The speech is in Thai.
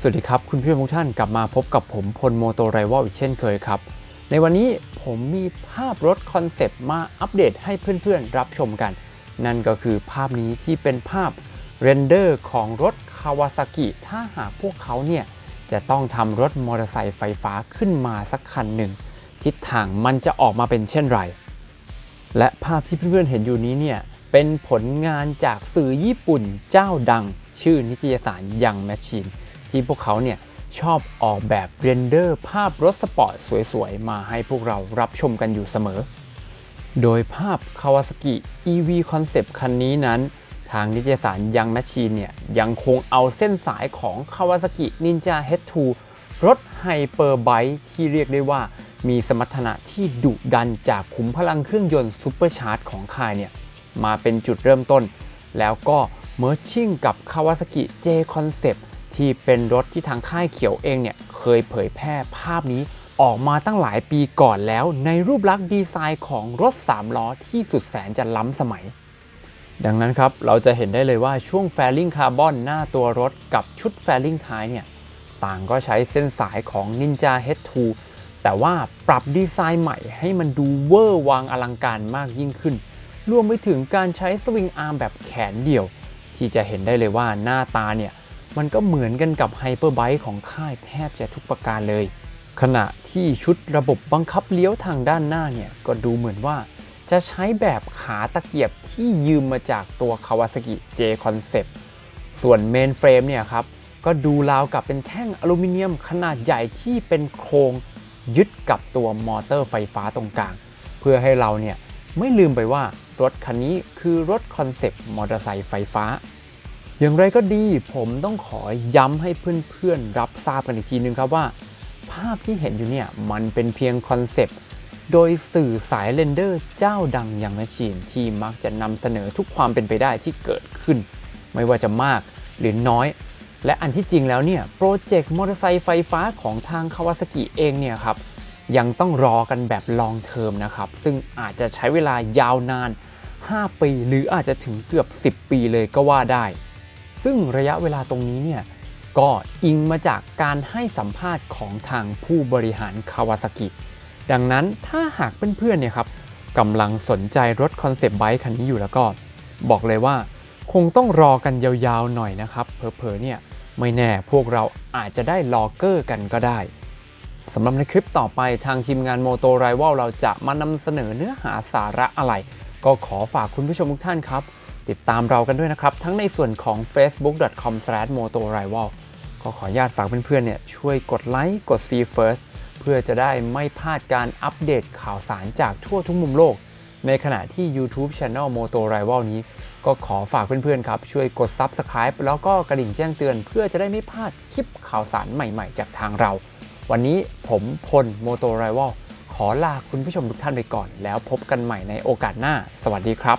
สวัสดีครับ คุณผู้ชมทุกท่านกลับมาพบกับผมพลโมโตไรวอลอีกเช่นเคยครับ ในวันนี้ผมมีภาพรถคอนเซปต์มาอัปเดตให้เพื่อนๆรับชมกัน นั่นก็คือภาพนี้ที่เป็นภาพเรนเดอร์ของรถคาวาซากิถ้าหากพวกเขาเนี่ย จะต้องทำรถมอเตอร์ไซค์ไฟฟ้าขึ้นมาสักคันหนึ่ง ทิศทางมันจะออกมาเป็นเช่นไร และภาพที่เพื่อนๆเห็นอยู่นี้เนี่ยเป็นผลงานจากสื่อญี่ปุ่นเจ้าดัง ชื่อนิตยสารยังแมชชีน ที่พวกเขาเนี่ยชอบออกแบบเรนเดอร์ภาพรถสปอร์ตสวยๆ มาให้พวกเรารับชมกันอยู่เสมอ โดยภาพ Kawasaki EV Concept คันนี้นั้น ทางนิตยสารยังแมชชีนเนี่ยยังคงเอาเส้นสายของ Kawasaki Ninja H2 รถไฮเปอร์ไบค์ที่เรียกได้ว่ามีสมรรถนะที่ดุดันจากขุมพลังเครื่องยนต์ซูเปอร์ชาร์จของค่ายเนี่ยมาเป็นจุดเริ่มต้น แล้วก็เมอร์ชิ่งกับ Kawasaki J Concept ที่เป็นรถที่ทางค่ายเขียวเองเนี่ยเคยเผยแพร่ภาพนี้ออกมาตั้งหลายปีก่อนแล้ว ในรูปลักษณ์ดีไซน์ของรถ 3 ล้อที่สุดแสนจะล้ำสมัย ดังนั้นครับเราจะเห็นได้เลยว่าช่วงแฟลิงคาร์บอนหน้าตัวรถกับชุดแฟลิงท้ายเนี่ยต่างก็ใช้เส้นสายของ Ninja H2 แต่ว่าปรับดีไซน์ใหม่ให้มันดูเวอร์วางอลังการมากยิ่งขึ้น รวมไปถึงการใช้สวิงอาร์มแบบแขนเดี่ยว ที่จะเห็นได้เลยว่าหน้าตาเนี่ย มันก็เหมือนกันกับไฮเปอร์ไบค์ของค่ายแทบจะทุกประการเลย ขณะที่ชุดระบบบังคับเลี้ยวทางด้านหน้าเนี่ยก็ดูเหมือนว่า จะใช้แบบขาตะเกียบที่ยืมมาจากตัว Kawasaki J Concept ส่วนเมนเฟรมเนี่ยครับก็ดูราวกับเป็นแท่งอลูมิเนียมขนาดใหญ่ที่เป็นโครงยึดกับตัวมอเตอร์ไฟฟ้าตรงกลาง เพื่อให้เราเนี่ยไม่ลืมไปว่ารถคันนี้คือรถคอนเซปต์มอเตอร์ไซค์ไฟฟ้า อย่างไรก็ดีผมต้องขอย้ำให้เพื่อนๆรับทราบกันอีกทีนึงครับว่า ภาพที่เห็นอยู่เนี่ยมันเป็นเพียงคอนเซปต์โดยสื่อสายเรนเดอร์เจ้าดังอย่างแมชชีนที่มักจะนำเสนอทุกความเป็นไปได้ที่เกิดขึ้น ไม่ว่าจะมากหรือน้อย และอันที่จริงแล้วเนี่ยโปรเจกต์มอเตอร์ไซค์ไฟฟ้าของทางคาวาซากิเองเนี่ยครับยังต้องรอกันแบบลองเทอมนะครับ ซึ่งอาจจะใช้เวลายาวนาน 5 ปี หรืออาจจะถึงเกือบ 10 ปีเลยก็ว่าได้ ซึ่งระยะเวลาตรงนี้เนี่ยก็อิงมาจากการให้สัมภาษณ์ของทางผู้บริหารคาวาซากิดังนั้นถ้าหากเพื่อนๆเนี่ยครับกำลังสนใจรถคอนเซปต์ไบค์คันนี้อยู่แล้วก็ บอกเลยว่า คงต้องรอกันยาวๆหน่อยนะครับเผลอๆเนี่ยไม่แน่พวกเราอาจจะได้ลอเกอร์กันก็ได้สำหรับในคลิปต่อไปทางทีมงานโมโตไรว l เราจะมานำเสนอเนื้อหาสาระอะไร ก็ขอฝากคุณผู้ชมทุกท่านครับ ติดตามเรากันด้วยนะครับ ทั้งในส่วนของ facebook.com/motorival ก็ขออนุญาตฝากเพื่อนๆเนี่ยช่วยกดไลค์กด see first เพื่อจะได้ไม่พลาดการอัปเดตข่าวสารจากทั่วทุกมุมโลก ในขณะที่ YouTube Channel Moto Rival นี้ ก็ขอฝากเพื่อนๆครับ ช่วยกด Subscribe แล้วก็กระดิ่งแจ้งเตือน เพื่อจะได้ไม่พลาดคลิปข่าวสารใหม่ๆ จากทางเรา วันนี้ผมพล Moto Rival ขอลาคุณผู้ชมทุกท่านไปก่อน แล้วพบกันใหม่ในโอกาสหน้า สวัสดีครับ